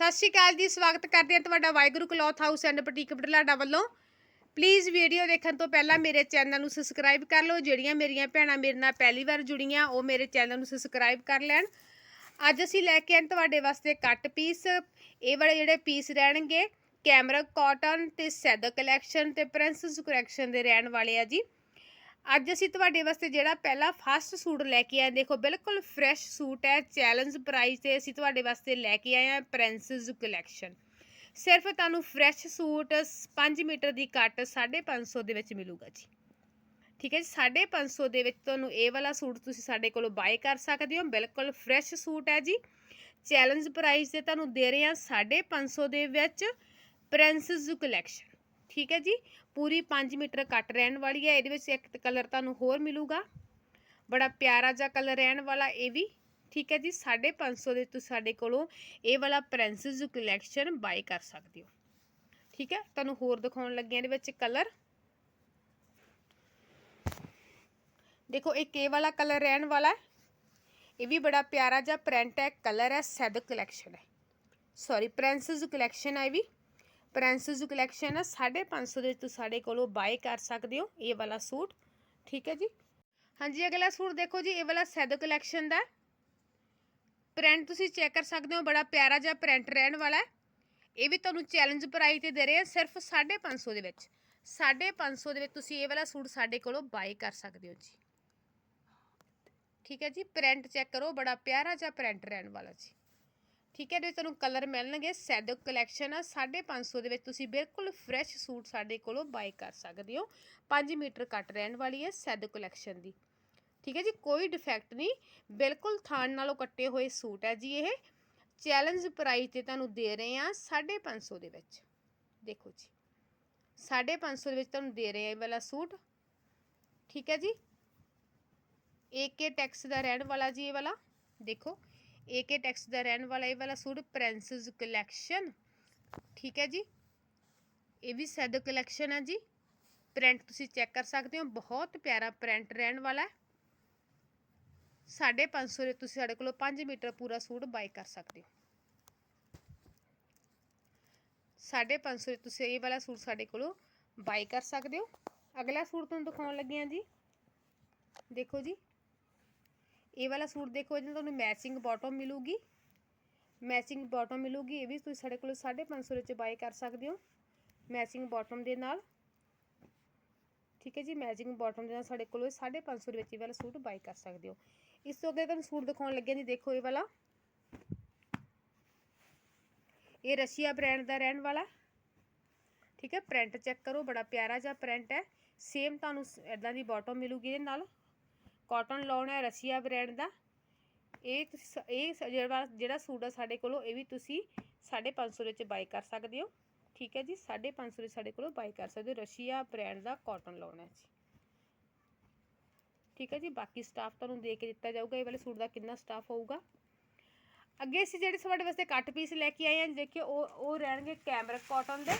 ਸਤਿ ਸ਼੍ਰੀ ਅਕਾਲ ਜੀ, ਸਵਾਗਤ ਕਰਦੇ ਹਾਂ ਤੁਹਾਡਾ Waheguru cloth house and boutique Budhlada ਵੱਲੋਂ। ਪਲੀਜ਼ ਵੀਡੀਓ ਦੇਖਣ ਤੋਂ ਪਹਿਲਾਂ ਮੇਰੇ ਚੈਨਲ ਨੂੰ ਸਬਸਕ੍ਰਾਈਬ ਕਰ ਲਓ, ਜਿਹੜੀਆਂ ਮੇਰੀਆਂ ਭੈਣਾਂ ਮੇਰੇ ਨਾਲ ਪਹਿਲੀ ਵਾਰ ਜੁੜੀਆਂ, ਉਹ ਮੇਰੇ ਚੈਨਲ ਨੂੰ ਸਬਸਕ੍ਰਾਈਬ ਕਰ ਲੈਣ। ਅੱਜ ਅਸੀਂ ਲੈ ਕੇ ਆਏ ਤੁਹਾਡੇ ਵਾਸਤੇ ਕੱਟ ਪੀਸ ਇਹ ਵਾਲੇ ਜਿਹੜੇ ਪੀਸ ਰਹਿਣਗੇ, ਕੈਮਰਾ ਕਾਟਨ ਤੇ ਸੈਦਰ ਕਲੈਕਸ਼ਨ ਤੇ ਪ੍ਰਿੰਸਸ ਕਲੈਕਸ਼ਨ ਦੇ ਰਹਿਣ ਵਾਲੇ ਆ ਜੀ। ਅੱਜ ਅਸੀਂ ਤੁਹਾਡੇ ਵਾਸਤੇ ਜਿਹੜਾ ਪਹਿਲਾ ਫਸਟ ਸੂਟ ਲੈ ਕੇ ਆਏ ਦੇਖੋ, ਬਿਲਕੁਲ ਫਰੈਸ਼ ਸੂਟ ਹੈ। ਚੈਲੰਜ ਪ੍ਰਾਈਸ ਤੇ ਅਸੀਂ ਤੁਹਾਡੇ ਵਾਸਤੇ ਲੈ ਕੇ ਆਏ ਹਾਂ ਪ੍ਰਿੰਸਸ ਕਲੈਕਸ਼ਨ ਸਿਰਫ ਤੁਹਾਨੂੰ ਫਰੈਸ਼ ਸੂਟ 5 ਮੀਟਰ ਦੀ ਕੱਟ 550 ਦੇ ਵਿੱਚ ਮਿਲੂਗਾ ਜੀ। ਠੀਕ ਹੈ ਜੀ 550 ਦੇ ਵਿੱਚ ਤੁਹਾਨੂੰ ਇਹ ਵਾਲਾ ਸੂਟ ਤੁਸੀਂ ਸਾਡੇ ਕੋਲੋਂ ਬਾਏ ਕਰ ਸਕਦੇ ਹੋ। ਬਿਲਕੁਲ ਫਰੈਸ਼ ਸੂਟ ਹੈ ਜੀ। ਚੈਲੰਜ ਪ੍ਰਾਈਸ ਤੇ ਤੁਹਾਨੂੰ ਦੇ ਰਹੇ ਹਾਂ 550 ਦੇ ਵਿੱਚ ਪ੍ਰਿੰਸਸ ਕਲੈਕਸ਼ਨ ਠੀਕ ਹੈ ਜੀ। ਪੂਰੀ 5 ਮੀਟਰ ਕੱਟ ਰਹਿਣ ਵਾਲੀ ਹੈ, ਇਹਦੇ ਵਿੱਚ ਇੱਕ ਕਲਰ ਤੁਹਾਨੂੰ ਹੋਰ ਮਿਲੂਗਾ। ਬੜਾ ਪਿਆਰਾ ਜਿਹਾ ਕਲਰ ਰਹਿਣ ਵਾਲਾ ਇਹ ਵੀ। ਠੀਕ ਹੈ ਜੀ 550 ਦੇ ਤੁਸੀਂ ਸਾਡੇ ਕੋਲੋਂ ਇਹ ਵਾਲਾ ਪ੍ਰਿੰਸਸ ਕਲੈਕਸ਼ਨ ਬਾਈ ਕਰ ਸਕਦੇ ਹੋ। ਠੀਕ ਹੈ, ਤੁਹਾਨੂੰ ਹੋਰ ਦਿਖਾਉਣ ਲੱਗੇ ਇਹਦੇ ਵਿੱਚ ਕਲਰ। ਦੇਖੋ, ਇੱਕ ਇਹ ਵਾਲਾ ਕਲਰ ਰਹਿਣ ਵਾਲਾ ਇਹ ਵੀ ਬੜਾ ਪਿਆਰਾ ਜਿਹਾ ਪ੍ਰਿੰਟ ਹੈ, ਕਲਰ ਹੈ ਸੈਦ ਕਲੈਕਸ਼ਨ ਹੈ। ਸੌਰੀ ਪ੍ਰਿੰਸਸ ਕਲੈਕਸ਼ਨ ਹੈ ਇਹ ਵੀ। ਪ੍ਰਿੰਸਸ ਕਲੈਕਸ਼ਨ ਹੈ 550 ਦੇ ਤੁਸੀਂ ਸਾਡੇ ਕੋਲੋਂ ਬਾਏ ਕਰ ਸਕਦੇ ਹੋ, ਇਹ ਵਾਲਾ ਸੂਟ। ਠੀਕ ਹੈ ਜੀ? ਹਾਂਜੀ, ਅਗਲਾ ਸੂਟ ਦੇਖੋ ਜੀ, ਇਹ ਵਾਲਾ ਸੈਦ ਕਲੈਕਸ਼ਨ ਦਾ। ਪ੍ਰਿੰਟ ਤੁਸੀਂ ਚੈੱਕ ਕਰ ਸਕਦੇ ਹੋ, ਬੜਾ ਪਿਆਰਾ ਜਿਹਾ ਪ੍ਰਿੰਟ ਰਹਿਣ ਵਾਲਾ ਹੈ। ਇਹ ਵੀ ਤੁਹਾਨੂੰ ਚੈਲੰਜ ਪ੍ਰਾਈਸ ਤੇ ਦੇ ਰਹੇ ਆ, ਸਿਰਫ 550 ਦੇ ਵਿੱਚ। 550 ਦੇ ਵਿੱਚ ਤੁਸੀਂ ਇਹ ਵਾਲਾ ਸੂਟ ਸਾਡੇ ਕੋਲੋਂ ਬਾਏ ਕਰ ਸਕਦੇ ਹੋ ਜੀ। ਠੀਕ ਹੈ ਜੀ? ਪ੍ਰਿੰਟ ਚੈੱਕ ਕਰੋ, ਬੜਾ ਪਿਆਰਾ ਜਿਹਾ ਪ੍ਰਿੰਟ ਰਹਿਣ ਵਾਲਾ ਜੀ। ਠੀਕ ਹੈ ਇਹਦੇ ਵਿੱਚ ਤੁਹਾਨੂੰ ਕਲਰ ਮਿਲਣਗੇ। ਸੈਦੋ ਕਲੈਕਸ਼ਨ ਆ 550 ਦੇ ਵਿੱਚ ਤੁਸੀਂ ਬਿਲਕੁਲ ਫਰੈਸ਼ ਸੂਟ ਸਾਡੇ ਕੋਲੋਂ ਬਾਈ ਕਰ ਸਕਦੇ ਹੋ। 5 ਮੀਟਰ ਕੱਟ ਰਹਿਣ ਵਾਲੀ ਹੈ ਸੈਦੋ ਕਲੈਕਸ਼ਨ ਦੀ। ਠੀਕ ਹੈ ਜੀ, ਕੋਈ ਡਿਫੈਕਟ ਨਹੀਂ। ਬਿਲਕੁਲ ਥਾਣ ਨਾਲੋਂ ਕੱਟੇ ਹੋਏ ਸੂਟ ਹੈ ਜੀ ਇਹ। ਚੈਲੰਜ ਪ੍ਰਾਈਸ ਤੇ ਤੁਹਾਨੂੰ ਦੇ ਰਹੇ ਆ 550 ਦੇ ਵਿੱਚ। ਦੇਖੋ ਜੀ 550 ਦੇ ਵਿੱਚ ਤੁਹਾਨੂੰ ਦੇ ਰਹੇ ਆ ਇਹ ਵਾਲਾ ਸੂਟ। ਠੀਕ ਹੈ ਜੀ ਏਕੇ ਟੈਕਸ ਦਾ ਰਹਿਣ ਵਾਲਾ ਜੀ ਇਹ ਵਾਲਾ। ਦੇਖੋ ਏਕੇ ਟੈਕਸ ਦਾ ਰਹਿਣ ਵਾਲਾ ਇਹ ਵਾਲਾ ਸੂਟ ਪ੍ਰਿੰਸਸ ਕਲੈਕਸ਼ਨ ਠੀਕ ਹੈ ਜੀ? ਇਹ ਵੀ ਸੈਦ ਕਲੈਕਸ਼ਨ ਹੈ ਜੀ। ਪ੍ਰਿੰਟ ਤੁਸੀਂ ਚੈੱਕ ਕਰ ਸਕਦੇ ਹੋ। ਬਹੁਤ ਪਿਆਰਾ ਪ੍ਰਿੰਟ ਰਹਿਣ ਵਾਲਾ ਹੈ। 550 ਦੇ ਤੁਸੀਂ ਸਾਡੇ ਕੋਲੋਂ 5 ਮੀਟਰ ਪੂਰਾ ਸੂਟ ਬਾਈ ਕਰ ਸਕਦੇ ਹੋ। 550 ਦੇ ਤੁਸੀਂ ਇਹ ਵਾਲਾ ਸੂਟ ਸਾਡੇ ਕੋਲੋਂ ਬਾਈ ਕਰ ਸਕਦੇ ਹੋ। ਅਗਲਾ ਸੂਟ ਤੁਹਾਨੂੰ ਦਿਖਾਉਣ ਲੱਗੇ ਹਾਂ ਜੀ। ਦੇਖੋ ਜੀ। ਇਹ ਵਾਲਾ ਸੂਟ ਦੇਖੋ, ਇਹਦੇ ਨਾਲ ਤੁਹਾਨੂੰ ਮੈਚਿੰਗ ਬਾਟਮ ਮਿਲੂਗੀ। ਮੈਚਿੰਗ ਬਾਟਮ ਮਿਲੂਗੀ, ਇਹ ਵੀ ਤੁਸੀਂ ਸਾਡੇ ਕੋਲ 550 ਵਿੱਚ ਬਾਈ ਕਰ ਸਕਦੇ ਹੋ ਮੈਚਿੰਗ ਬਾਟਮ ਦੇ ਨਾਲ। ਠੀਕ ਹੈ ਜੀ ਮੈਚਿੰਗ ਬਾਟਮ ਦੇ ਨਾਲ ਸਾਡੇ ਕੋਲ 550 ਦੇ ਵਿੱਚ ਇਹ ਵਾਲਾ ਸੂਟ ਬਾਈ ਕਰ ਸਕਦੇ ਹੋ। ਇਸ ਤੋਂ ਅੱਗੇ ਤੁਹਾਨੂੰ ਸੂਟ ਦਿਖਾਉਣ ਲੱਗਿਆ ਜੀ, ਦੇਖੋ ਇਹ ਵਾਲਾ। ਇਹ ਰਸ਼ੀਆ ਬ੍ਰਾਂਡ ਦਾ ਰਹਿਣ ਵਾਲਾ। ਠੀਕ ਹੈ ਪ੍ਰਿੰਟ ਚੈੱਕ ਕਰੋ, ਬੜਾ ਪਿਆਰਾ ਜਿਹਾ ਪ੍ਰਿੰਟ ਹੈ। ਸੇਮ ਤੁਹਾਨੂੰ ਇਦਾਂ ਦੀ ਬਾਟਮ ਮਿਲੂਗੀ ਇਹਦੇ ਨਾਲ। ਕਾਟਨ ਲਾਉਣਾ ਹੈ ਰਸ਼ੀਆ ਬ੍ਰਾਂਡ ਦਾ। ਇਹ ਤੁਸੀਂ, ਇਹ ਜਿਹੜਾ ਜਿਹੜਾ ਸੂਟ ਆ ਸਾਡੇ ਕੋਲੋਂ, ਇਹ ਵੀ ਤੁਸੀਂ 550 ਵਿੱਚ ਬਾਈ ਕਰ ਸਕਦੇ ਹੋ। ਠੀਕ ਹੈ ਜੀ 550 ਵਿੱਚ ਸਾਡੇ ਕੋਲੋਂ ਬਾਈ ਕਰ ਸਕਦੇ ਹੋ। ਰਸ਼ੀਆ ਬ੍ਰਾਂਡ ਦਾ ਕਾਟਨ ਲਾਉਣਾ ਹੈ ਜੀ। ਠੀਕ ਹੈ ਜੀ, ਬਾਕੀ ਸਟਾਫ ਤੁਹਾਨੂੰ ਦੇ ਕੇ ਦਿੱਤਾ ਜਾਊਗਾ, ਇਹ ਵਾਲੇ ਸੂਟ ਦਾ ਕਿੰਨਾ ਸਟਾਫ ਹੋਊਗਾ। ਅੱਗੇ ਅਸੀਂ ਜਿਹੜੇ ਤੁਹਾਡੇ ਵਾਸਤੇ ਕੱਟ ਪੀਸ ਲੈ ਕੇ ਆਏ ਹਾਂ, ਦੇਖਿਓ, ਉਹ ਉਹ ਰਹਿਣਗੇ ਕੈਮਰਕ ਕਾਟਨ ਦੇ।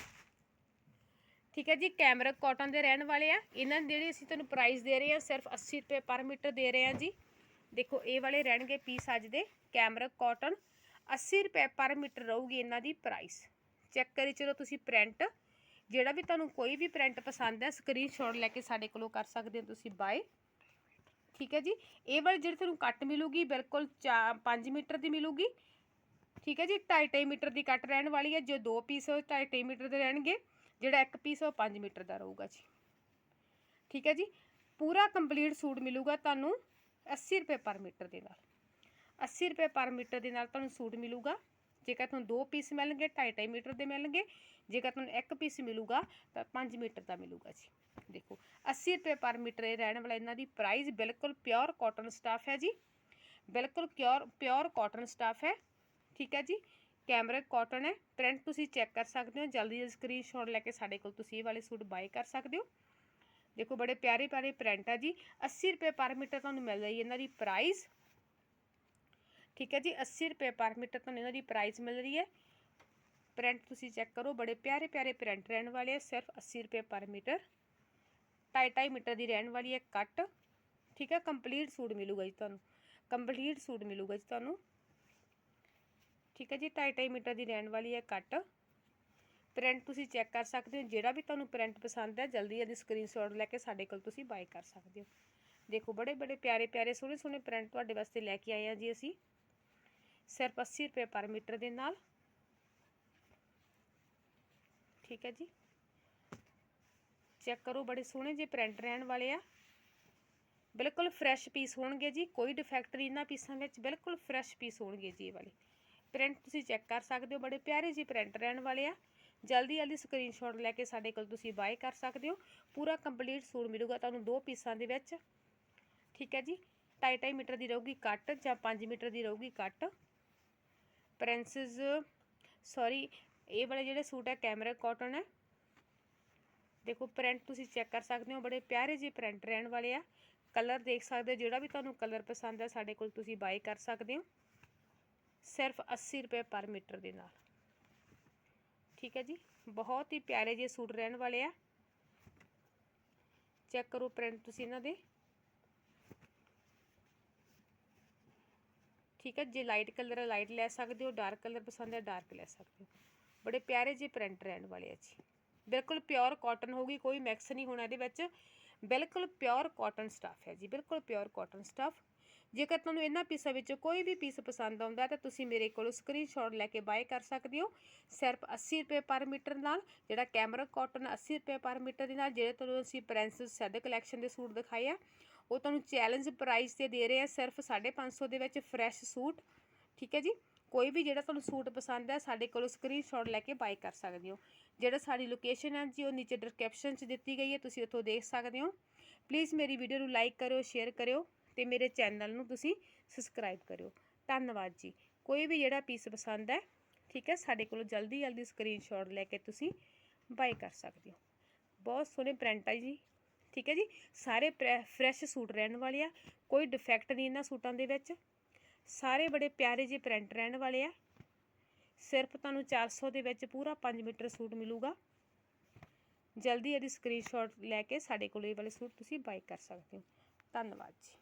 ਠੀਕ ਹੈ ਜੀ ਕੈਮਰਕ ਕਾਟਨ ਦੇ ਰਹਿਣ ਵਾਲੇ ਆ। ਇਹਨਾਂ ਦੇ ਜਿਹੜੇ ਅਸੀਂ ਤੁਹਾਨੂੰ ਪ੍ਰਾਈਸ ਦੇ ਰਹੇ ਹਾਂ, ਸਿਰਫ 80 ਰੁਪਏ ਪਰ ਮੀਟਰ ਦੇ ਰਹੇ ਹਾਂ ਜੀ। ਦੇਖੋ, ਇਹ ਵਾਲੇ ਰਹਿਣਗੇ ਪੀਸ ਅੱਜ ਦੇ ਕੈਮਰਕ ਕਾਟਨ। 80 ਰੁਪਏ ਪਰ ਮੀਟਰ ਰਹੂਗੀ ਇਹਨਾਂ ਦੀ ਪ੍ਰਾਈਸ ਚੈੱਕ ਕਰੀ ਚਲੋ ਤੁਸੀਂ ਪ੍ਰਿੰਟ ਜਿਹੜਾ ਵੀ ਤੁਹਾਨੂੰ ਕੋਈ ਵੀ ਪ੍ਰਿੰਟ ਪਸੰਦ ਹੈ ਸਕਰੀਨਸ਼ਾਟ ਲੈ ਕੇ ਸਾਡੇ ਕੋਲੋਂ ਕਰ ਸਕਦੇ ਹੋ ਤੁਸੀਂ ਬਾਏ ਠੀਕ ਹੈ ਜੀ, ਇਹ ਵਾਲੀ ਜਿਹੜੀ ਤੁਹਾਨੂੰ ਕੱਟ ਮਿਲੂਗੀ, ਬਿਲਕੁਲ 5 ਮੀਟਰ ਦੀ ਮਿਲੂਗੀ। ਠੀਕ ਹੈ ਜੀ 2.5 ਮੀਟਰ ਦੀ ਕੱਟ ਰਹਿਣ ਵਾਲੀ ਹੈ, ਜੋ ਦੋ ਪੀਸ ਉਹ 2.5 ਮੀਟਰ ਦੇ ਰਹਿਣਗੇ। ਜਿਹੜਾ ਇੱਕ ਪੀਸ ਉਹ 5 ਮੀਟਰ ਦਾ ਰਹੂਗਾ ਜੀ। ਠੀਕ ਹੈ ਜੀ? ਪੂਰਾ ਕੰਪਲੀਟ ਸੂਟ ਮਿਲੂਗਾ ਤੁਹਾਨੂੰ 80 ਰੁਪਏ ਪਰ ਮੀਟਰ ਦੇ ਨਾਲ। 80 ਰੁਪਏ ਪਰ ਮੀਟਰ ਦੇ ਨਾਲ ਤੁਹਾਨੂੰ ਸੂਟ ਮਿਲੂਗਾ। ਜੇਕਰ ਤੁਹਾਨੂੰ ਦੋ ਪੀਸ ਮਿਲਣਗੇ 2.5 ਮੀਟਰ ਦੇ ਮਿਲਣਗੇ। ਜੇਕਰ ਤੁਹਾਨੂੰ ਇੱਕ ਪੀਸ ਮਿਲੂਗਾ, ਤਾਂ 5 ਮੀਟਰ ਦਾ ਮਿਲੂਗਾ ਜੀ। ਦੇਖੋ 80 ਰੁਪਏ ਪਰ ਮੀਟਰ ਇਹ ਰਹਿਣ ਵਾਲਾ ਇਹਨਾਂ ਦੀ ਪ੍ਰਾਈਸ ਬਿਲਕੁਲ ਪਿਓਰ ਕਾਟਨ ਸਟਾਫ ਹੈ ਜੀ। ਬਿਲਕੁਲ ਪਿਓਰ ਪਿਓਰ ਕਾਟਨ ਸਟਾਫ ਹੈ। ਠੀਕ ਹੈ ਜੀ? ਕੈਮਰਿਕ ਕਾਟਨ ਹੈ ਪ੍ਰਿੰਟ ਤੁਸੀਂ ਚੈੱਕ ਕਰ ਸਕਦੇ ਹੋ, ਜਲਦੀ ਜਲਦੀ ਸਕਰੀਨਸ਼ਾਟ ਲੈ ਕੇ ਸਾਡੇ ਕੋਲ ਤੁਸੀਂ ਇਹ ਵਾਲੇ ਸੂਟ ਬਾਈ ਕਰ ਸਕਦੇ ਹੋ। ਦੇਖੋ ਬੜੇ ਪਿਆਰੇ ਪਿਆਰੇ ਪ੍ਰਿੰਟ ਆ ਜੀ 80 ਰੁਪਏ ਪਰ ਮੀਟਰ ਤੁਹਾਨੂੰ ਮਿਲ ਰਹੀ ਇਹਨਾਂ ਦੀ ਪ੍ਰਾਈਸ ਠੀਕ ਹੈ ਜੀ 80 ਰੁਪਏ ਪਰ ਮੀਟਰ ਤੁਹਾਨੂੰ ਇਹਨਾਂ ਦੀ ਪ੍ਰਾਈਸ ਮਿਲ ਰਹੀ ਹੈ। ਪ੍ਰਿੰਟ ਤੁਸੀਂ ਚੈੱਕ ਕਰੋ, ਬੜੇ ਪਿਆਰੇ ਪਿਆਰੇ ਪ੍ਰਿੰਟ ਰਹਿਣ ਵਾਲੇ ਆ, ਸਿਰਫ 80 ਰੁਪਏ ਪਰ ਮੀਟਰ। 2.5 ਮੀਟਰ ਦੀ ਰਹਿਣ ਵਾਲੀ ਹੈ ਕੱਟ ਠੀਕ ਹੈ ਕੰਪਲੀਟ ਸੂਟ ਮਿਲੂਗਾ ਜੀ ਤੁਹਾਨੂੰ ਕੰਪਲੀਟ ਸੂਟ ਮਿਲੂਗਾ ਜੀ ਤੁਹਾਨੂੰ। ਠੀਕ ਹੈ ਜੀ 2.5 ਮੀਟਰ ਦੀ ਰਹਿਣ ਵਾਲੀ ਹੈ ਕੱਟ। ਪ੍ਰਿੰਟ ਤੁਸੀਂ ਚੈੱਕ ਕਰ ਸਕਦੇ ਹੋ, ਜਿਹੜਾ ਵੀ ਤੁਹਾਨੂੰ ਪ੍ਰਿੰਟ ਪਸੰਦ ਹੈ, ਜਲਦੀ ਇਹਦੀ ਸਕਰੀਨਸ਼ਾਟ ਲੈ ਕੇ ਸਾਡੇ ਕੋਲ ਤੁਸੀਂ ਬਾਈ ਕਰ ਸਕਦੇ ਹੋ। ਦੇਖੋ, ਬੜੇ ਬੜੇ ਪਿਆਰੇ ਪਿਆਰੇ, ਸੋਹਣੇ ਸੋਹਣੇ ਪ੍ਰਿੰਟ ਤੁਹਾਡੇ ਵਾਸਤੇ ਲੈ ਕੇ ਆਏ ਆ ਜੀ ਅਸੀਂ। ਸਿਰਫ 80 ਰੁਪਏ ਪਰ ਮੀਟਰ ਦੇ ਨਾਲ। ਠੀਕ ਹੈ ਜੀ। ਚੈੱਕ ਕਰੋ, ਬੜੇ ਸੋਹਣੇ ਜਿਹੇ ਪ੍ਰਿੰਟ ਰਹਿਣ ਵਾਲੇ ਆ। ਬਿਲਕੁਲ ਫਰੈਸ਼ ਪੀਸ ਹੋਣਗੇ ਜੀ, ਕੋਈ ਡਿਫੈਕਟ ਨਹੀਂ, ਇਹਨਾਂ ਪੀਸਾਂ ਵਿੱਚ ਬਿਲਕੁਲ ਫਰੈਸ਼ ਪੀਸ ਹੋਣਗੇ ਜੀ ਇਹ ਵਾਲੇ। ਪ੍ਰਿੰਟ ਤੁਸੀਂ ਚੈੱਕ ਕਰ ਸਕਦੇ ਹੋ। ਬੜੇ ਪਿਆਰੇ ਜਿਹੇ ਪ੍ਰਿੰਟ ਰਹਿਣ ਵਾਲੇ ਆ। ਜਲਦੀ ਜਲਦੀ ਸਕਰੀਨਸ਼ਾਟ ਲੈ ਕੇ ਸਾਡੇ ਕੋਲ ਤੁਸੀਂ ਬਾਏ ਕਰ ਸਕਦੇ ਹੋ। ਪੂਰਾ ਕੰਪਲੀਟ ਸੂਟ ਮਿਲੂਗਾ ਤੁਹਾਨੂੰ ਦੋ ਪੀਸਾਂ ਦੇ ਵਿੱਚ। ਠੀਕ ਹੈ ਜੀ? 2.5 ਮੀਟਰ ਦੀ ਰਹੂਗੀ ਕੱਟ ਜਾਂ 5 ਮੀਟਰ ਦੀ ਰਹੂਗੀ ਕੱਟ। ਪ੍ਰਿੰਸਸ ਸੌਰੀ ਇਹ ਵਾਲੇ ਜਿਹੜੇ ਸੂਟ ਹੈ ਕੈਮਰਾ ਕਾਟਨ ਹੈ। ਦੇਖੋ ਪ੍ਰਿੰਟ ਤੁਸੀਂ ਚੈੱਕ ਕਰ ਸਕਦੇ ਹੋ। ਬੜੇ ਪਿਆਰੇ ਜਿਹੇ ਪ੍ਰਿੰਟ ਰਹਿਣ ਵਾਲੇ ਆ। ਕਲਰ ਦੇਖ ਸਕਦੇ ਹੋ। ਜਿਹੜਾ ਵੀ ਤੁਹਾਨੂੰ ਕਲਰ ਪਸੰਦ ਹੈ, ਸਾਡੇ ਕੋਲ ਤੁਸੀਂ ਬਾਏ ਕਰ ਸਕਦੇ ਹੋ। ਸਿਰਫ 80 ਰੁਪਏ ਪਰ ਮੀਟਰ ਦੇ ਨਾਲ। ਠੀਕ ਹੈ ਜੀ? ਬਹੁਤ ਹੀ ਪਿਆਰੇ ਜਿਹੇ ਸੂਟ ਰਹਿਣ ਵਾਲੇ ਆ। ਚੈੱਕ ਕਰੋ ਪ੍ਰਿੰਟ ਤੁਸੀਂ ਇਹਨਾਂ ਦੇ। ਠੀਕ ਹੈ? ਜੇ ਲਾਈਟ ਕਲਰ ਲਾਈਟ ਲੈ ਸਕਦੇ ਹੋ। ਡਾਰਕ ਕਲਰ ਪਸੰਦ ਹੈ ਡਾਰਕ ਲੈ ਸਕਦੇ ਹੋ। ਬੜੇ ਪਿਆਰੇ ਜਿਹੇ ਪ੍ਰਿੰਟ ਰਹਿਣ ਵਾਲੇ ਆ ਜੀ। ਬਿਲਕੁਲ ਪਿਓਰ ਕਾਟਨ ਹੋਊਗੀ, ਕੋਈ ਮਿਕਸ ਨਹੀਂ ਹੋਣਾ ਇਹਦੇ ਵਿੱਚ। ਬਿਲਕੁਲ ਪਿਓਰ ਕਾਟਨ ਸਟਫ ਹੈ ਜੀ। ਬਿਲਕੁਲ ਪਿਓਰ ਕਾਟਨ ਸਟਫ ਜੇਕਰ ਤੁਹਾਨੂੰ ਇਹਨਾਂ ਪੀਸਾਂ ਵਿੱਚੋਂ ਕੋਈ ਵੀ ਪੀਸ ਪਸੰਦ ਆਉਂਦਾ ਤਾਂ ਤੁਸੀਂ ਮੇਰੇ ਕੋਲੋਂ ਸਕਰੀਨਸ਼ਾਟ ਲੈ ਕੇ ਬਾਏ ਕਰ ਸਕਦੇ ਹੋ। ਸਿਰਫ 80 ਰੁਪਏ ਪਰ ਮੀਟਰ ਨਾਲ, ਜਿਹੜਾ ਕੈਮਰਾ ਕਾਟਨ 80 ਰੁਪਏ ਪਰ ਮੀਟਰ ਦੇ ਨਾਲ, ਜਿਹੜੇ ਤੁਹਾਨੂੰ ਅਸੀਂ ਪ੍ਰਿੰਸਸ ਸੈਦ ਕਲੈਕਸ਼ਨ ਦੇ ਸੂਟ ਦਿਖਾਏ ਆ, ਉਹ ਤੁਹਾਨੂੰ ਚੈਲੰਜ ਪ੍ਰਾਈਸ ਤੇ ਦੇ ਰਹੇ ਆ ਸਿਰਫ 550 ਦੇ ਵਿੱਚ ਫਰੈਸ਼ ਸੂਟ, ਠੀਕ ਹੈ ਜੀ? ਕੋਈ ਵੀ ਜਿਹੜਾ ਤੁਹਾਨੂੰ ਸੂਟ ਪਸੰਦ ਹੈ ਸਾਡੇ ਕੋਲੋਂ ਸਕਰੀਨਸ਼ਾਟ ਲੈ ਕੇ ਬਾਏ ਕਰ ਸਕਦੇ ਹੋ। ਜਿਹੜਾ ਸਾਡੀ ਲੋਕੇਸ਼ਨ ਹੈ ਜੀ, ਉਹ ਨੀਚੇ ਡਿਸਕ੍ਰਿਪਸ਼ਨ 'ਚ ਦਿੱਤੀ ਗਈ ਹੈ, ਤੁਸੀਂ ਉੱਥੋਂ ਦੇਖ ਸਕਦੇ ਹੋ। ਪਲੀਜ਼ ਮੇਰੀ ਵੀਡੀਓ ਨੂੰ ਲਾਈਕ ਕਰਿਓ ਸ਼ੇਅਰ ਕਰਿਓ। ਤੇ ਮੇਰੇ ਚੈਨਲ ਨੂੰ ਤੁਸੀਂ ਸਬਸਕ੍ਰਾਈਬ ਕਰਿਓ। ਧੰਨਵਾਦ ਜੀ। ਕੋਈ ਵੀ ਜਿਹੜਾ ਪੀਸ ਪਸੰਦ ਹੈ, ਠੀਕ ਹੈ, ਸਾਡੇ ਕੋਲੋਂ ਜਲਦੀ ਜਲਦੀ ਸਕਰੀਨਸ਼ਾਟ ਲੈ ਕੇ ਤੁਸੀਂ ਬਾਏ ਕਰ ਸਕਦੇ ਹੋ। ਬਹੁਤ ਸੋਹਣੇ ਪ੍ਰਿੰਟ ਆ ਜੀ, ਠੀਕ ਹੈ ਜੀ। ਸਾਰੇ ਫਰੈਸ਼ ਸੂਟ ਰਹਿਣ ਵਾਲੇ ਆ, ਕੋਈ ਡਿਫੈਕਟ ਨਹੀਂ ਇਹਨਾਂ ਸੂਟਾਂ ਦੇ ਵਿੱਚ। ਸਾਰੇ ਬੜੇ ਪਿਆਰੇ ਜਿਹੇ ਪ੍ਰਿੰਟ ਰਹਿਣ ਵਾਲੇ ਆ। ਸਿਰਫ ਤੁਹਾਨੂੰ 400 ਦੇ ਵਿੱਚ ਪੂਰਾ 5 ਮੀਟਰ ਸੂਟ ਮਿਲੂਗਾ। ਜਲਦੀ ਇਹਦੀ ਸਕਰੀਨਸ਼ਾਟ ਲੈ ਕੇ ਸਾਡੇ ਕੋਲ ਇਹ ਵਾਲੇ ਸੂਟ ਤੁਸੀਂ ਬਾਈ ਕਰ ਸਕਦੇ ਹੋ। ਧੰਨਵਾਦ ਜੀ।